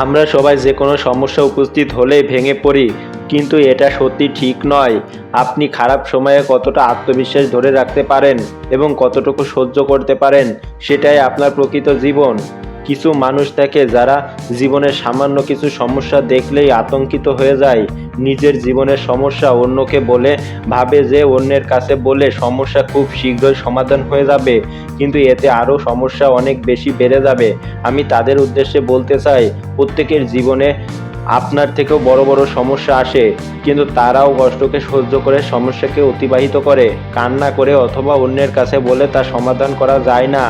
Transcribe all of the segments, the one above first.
আমরা সবাই যে কোনো সমস্যা উপস্থিত হলেই ভেঙে পড়ি, কিন্তু এটা সত্যি ঠিক নয়। আপনি খারাপ সময়ে কতটা আত্মবিশ্বাস ধরে রাখতে পারেন এবং কতটুকু সহ্য করতে পারেন, সেটাই আপনার প্রকৃত জীবন। কিছু মানুষ থাকে যারা জীবনের সামান্য কিছু সমস্যা দেখলেই আতঙ্কিত হয়ে যায়। নিজের জীবনের সমস্যা অন্যকে বলে ভাবে যে অন্যের কাছে বলে সমস্যা খুব শীঘ্রই সমাধান হয়ে যাবে। কিন্তু এতে আরও সমস্যা অনেক বেশি বেড়ে যাবে। আমি তাদের উদ্দেশ্যে বলতে চাই, প্রত্যেকের জীবনে আপনার থেকেও বড় বড় সমস্যা আসে, কিন্তু তারাও কষ্টকে সহ্য করে সমস্যাকে অতিবাহিত করে। কান্না করে অথবা অন্যের কাছে বলে তা সমাধান করা যায় না।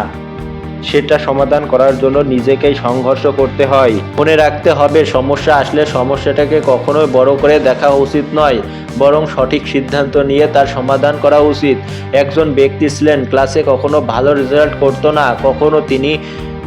সেটা সমাধান করার জন্য নিজেকেই সংঘর্ষ করতে হয়। মনে রাখতে হবে, সমস্যা আসলে সমস্যাটাকে কখনোই বড় করে দেখা উচিত নয়, বরং সঠিক সিদ্ধান্ত নিয়ে তার সমাধান করা উচিত। একজন ব্যক্তি ছিলেন, ক্লাসে কখনো ভালো রেজাল্ট করতো না, কখনো তিনি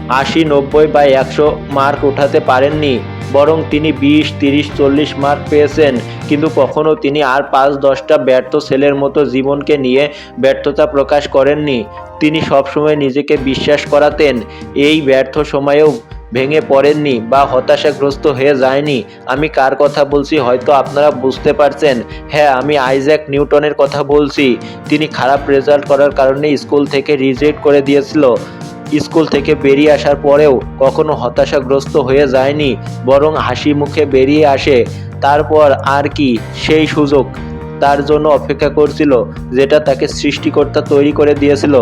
আশি, নব্বই বা একশো মার্ক উঠাতে পারেননি। বরং তিনি বিশ, তিরিশ, চল্লিশ মার্ক পেয়েছেন। কিন্তু কখনো তিনি আর পাঁচ, দশটা ব্যর্থ ছেলের মতো জীবনকে নিয়ে ব্যর্থতা প্রকাশ করেননি। তিনি সবসময় নিজেকে বিশ্বাস করাতেন। এই ব্যর্থ সময়েও ভেঙে পড়েননি বা হতাশাগ্রস্ত হয়ে যায়নি। আমি কার কথা বলছি হয়তো আপনারা বুঝতে পারছেন। হ্যাঁ আমি আইজ্যাক নিউটনের কথা বলছি। তিনি খারাপ রেজাল্ট করার কারণে স্কুল থেকে রিজেক্ট করে দিয়েছিল। স্কুল থেকে বেরিয়ে আসার পরেও কখনো হতাশাগ্রস্ত হয়ে যায়নি, বরং হাসি মুখে বেরিয়ে আসে। তারপর আর কি সেই সুযোগ তার জন্য অপেক্ষা করছিল, যেটা তাকে সৃষ্টিকর্তা তৈরি করে দিয়েছিল।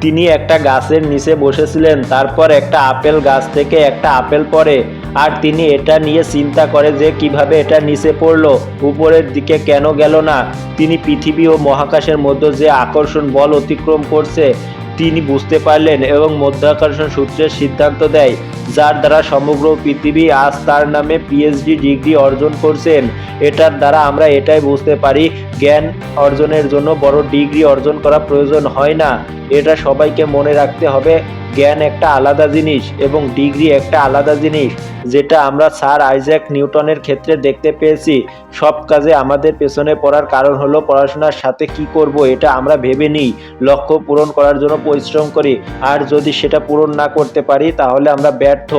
তিনি একটা গাছের নিচে বসেছিলেন, তারপর একটা আপেল গাছ থেকে একটা আপেল পড়ে, আর তিনি এটা নিয়ে চিন্তা করে যে কীভাবে এটা নিচে পড়ল, উপরের দিকে কেন গেল না। তিনি পৃথিবী ও মহাকাশের মধ্যে যে আকর্ষণ বল অতিক্রম করছে তিনি বুঝতে পারলেন এবং মধ্যাকর্ষণ সূত্রের সিদ্ধান্ত দেয়, যার দ্বারা সমগ্র পৃথিবী আজ তার নামে পিএইচডি ডিগ্রি অর্জন করছেন। এটার দ্বারা আমরা এটাই বুঝতে পারি, জ্ঞান অর্জনের জন্য বড় ডিগ্রি অর্জন করা প্রয়োজন হয় না। এটা সবাইকে মনে রাখতে হবে। জ্ঞান একটা আলাদা জিনিস এবং ডিগ্রি একটা আলাদা জিনিস, যেটা আমরা স্যার আইজ্যাক নিউটনের ক্ষেত্রে দেখতে পেয়েছি। সব কাজে আমাদের পেছনে পড়ার কারণ হলো পড়াশোনার সাথে কি করব, এটা আমরা ভেবে নিই। লক্ষ্য পূরণ করার জন্য পরিশ্রম করি। আর যদি সেটা পূরণ না করতে পারি, তাহলে আমরা ব্যর্থ।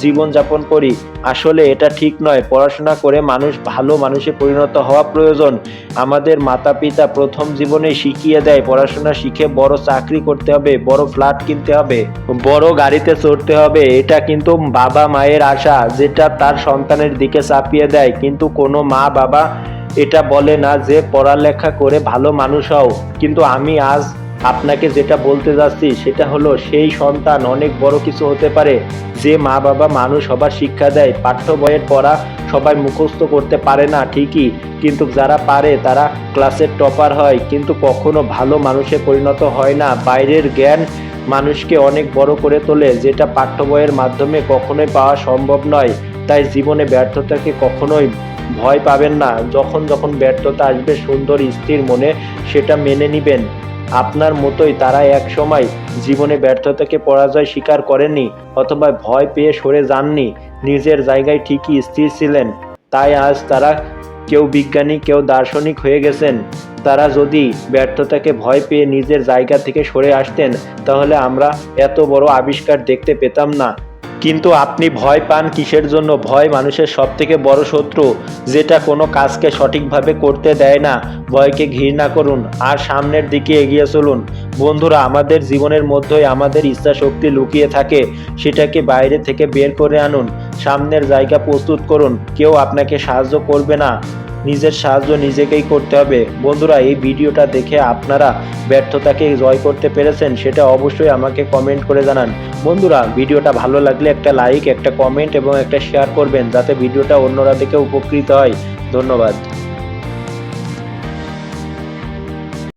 জীবনযাপন করি। আসলে এটা ঠিক নয়। পড়াশোনা করে মানুষ ভালো মানুষে পরিণত হওয়া প্রয়োজন। আমাদের মাতা পিতা প্রথম জীবনে শিখিয়ে দেয়, পড়াশোনা শিখে বড় চাকরি করতে হবে, বড় ফ্ল্যাট কিনতে হবে। বড় গাড়িতে চড়তে হবে, এটা কিন্তু বাবা মায়ের আশা, যেটা তার সন্তানের দিকে চাপিয়ে দেয়। কিন্তু কোনো মা বাবা এটা বলে না যে পড়ালেখা করে ভালো মানুষ হও। কিন্তু আমি আজ আপনাকে যেটা বলতে যাচ্ছি, সেটা হলো সেই সন্তান অনেক বড় কিছু হতে পারে, যে মা বাবা মানুষ সবার শিক্ষা দেয়। পাঠ্য বইয়ের পড়া সবাই মুখস্থ করতে পারে না, ঠিকই। কিন্তু যারা পারে, তারা ক্লাসের টপার হয়। কিন্তু কখনো ভালো মানুষে পরিণত হয় না। বাইরের জ্ঞান মানুষকে অনেক বড় করে তোলে, যেটা পাঠ্য বইয়ের মাধ্যমে কখনোই পাওয়া সম্ভব নয়। তাই জীবনে ব্যর্থতাকে কখনোই ভয় পাবেন না। যখন যখন ব্যর্থতা আসবে, সুন্দর স্থির মনে সেটা মেনে নিবেন। আপনার মতোই তারা এক সময় জীবনে ব্যর্থতাকে পরাজয় স্বীকার করেননি অথবা ভয় পেয়ে সরে যাননি। নিজের জায়গায় ঠিকই স্থির ছিলেন। তাই আজ তারা কেউ বিজ্ঞানী, কেউ দার্শনিক হয়ে গেছেন, তারা যদি ব্যর্থতাকে ভয় পেয়ে নিজের জায়গা থেকে সরে আসতেন, তাহলে আমরা এত বড় আবিষ্কার দেখতে পেতাম না। কিন্তু আপনি ভয় পান কিসের জন্য? ভয় মানুষের সব থেকে বড় শত্রু, যেটা কোনো কাজকে সঠিকভাবে করতে দেয় না। ভয়কে ঘৃণা করুন আর সামনের দিকে এগিয়ে চলুন। বন্ধুরা, আমাদের জীবনের মধ্যেই আমাদের ইচ্ছা শক্তি লুকিয়ে থাকে, সেটাকে বাইরে থেকে বের করে আনুন। সামনের জায়গা প্রস্তুত করুন, কেউ আপনাকে সাহায্য করবে না। নিজের সাহায্য নিজেকেই করতে হবে। বন্ধুরা, এই ভিডিওটা দেখে আপনারা ব্যর্থতাকে জয় করতে পেরেছেন, সেটা অবশ্যই আমাকে কমেন্ট করে জানান। বন্ধুরা, ভিডিওটা ভালো লাগলে একটা লাইক একটা কমেন্ট এবং একটা শেয়ার করবেন, যাতে ভিডিওটা অন্যরা দেখে উপকৃত হয়। ধন্যবাদ।